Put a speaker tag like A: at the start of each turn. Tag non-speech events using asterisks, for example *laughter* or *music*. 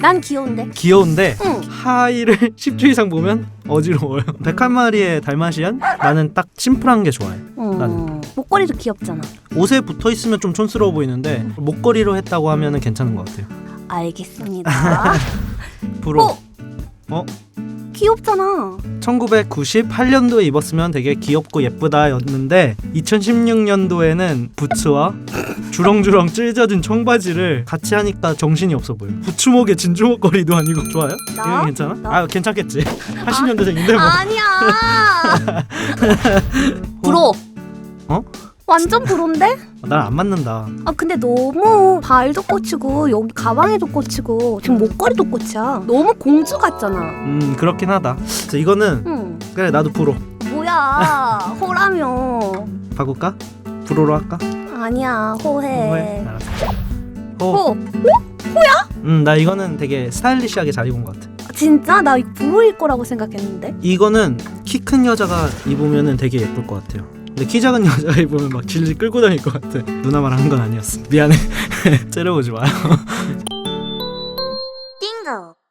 A: 난 귀여운데.
B: 귀여운데
A: 응.
B: 하의를 10주 *laughs* 이상 보면 어지러워요 101마리의 달마시안? 나는 딱 심플한 게 좋아해
A: 음.
B: 나는.
A: 목걸이도 귀엽잖아.
B: 옷에 붙어 있으면 좀 촌스러워 보이는데 목걸이로 했다고 하면 괜찮은 것 같아요
A: 알겠습니다. *laughs*
B: 브로
A: 어?
B: 어?
A: 귀엽잖아.
B: 1998년도에 입었으면 되게 귀엽고 예쁘다였는데 2016년도에는 부츠와 주렁주렁 찢어진 청바지를 같이 하니까 정신이 없어 보여. 부추목에 진주목걸이도 아니고 좋아요?
A: 나?
B: 이거 괜찮아?
A: 나?
B: 아 괜찮겠지. 80년대생인데 뭐.
A: 아니야. *laughs* 브로.
B: 어?
A: 완전 브로인데?
B: 난안 맞는다.
A: 아 근데 너무 발도 꽂히고 여기 가방에도 꽂히고 지금 목걸이도 꽂혀. 너무 공주 같잖아.
B: 음 그렇긴 하다. 그래서 이거는
A: 응.
B: 그래 나도 브로
A: 뭐야 *laughs* 호라며.
B: 바꿀까? 브로로 할까?
A: 아니야 호해.
B: 호해. 알았어. 호.
A: 호.
B: 음, 나 이거는 되게 스타일리시하게 잘 입은 것 같아.
A: 진짜 나 이거 브로일 거라고 생각했는데.
B: 이거는 키 큰 여자가 입으면 되게 예쁠 것 같아요. 근데 키 작은 여자애 보면 막 질질 끌고 다닐 것 같아. 누나 말하는 건 아니었어. 미안해. *laughs* 째려보지 마요. 띵고.